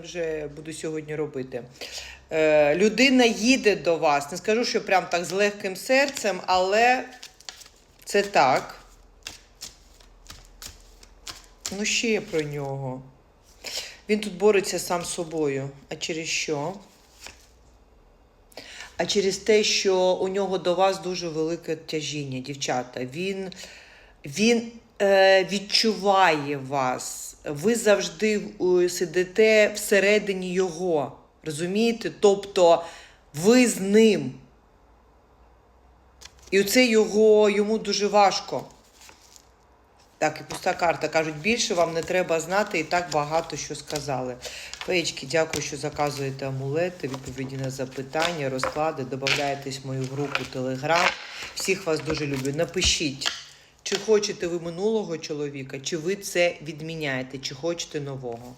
вже буду сьогодні робити. Е, людина їде до вас. Не скажу, що прям так з легким серцем, але це так. Ну, ще про нього. Він тут бореться сам з собою. А через що? А через те, що у нього до вас дуже велике тяжіння, дівчата. Він, він відчуває вас. Ви завжди е, сидите всередині його. Розумієте? Тобто ви з ним. І оце його, йому дуже важко. Так, і пуста карта. Кажуть, більше вам не треба знати і так багато що сказали. Феєчки, дякую, що заказуєте амулети, відповіді на запитання, розклади. Додаєтесь в мою групу Телеграм. Всіх вас дуже люблю. Напишіть, чи хочете ви минулого чоловіка, чи ви це відміняєте, чи хочете нового.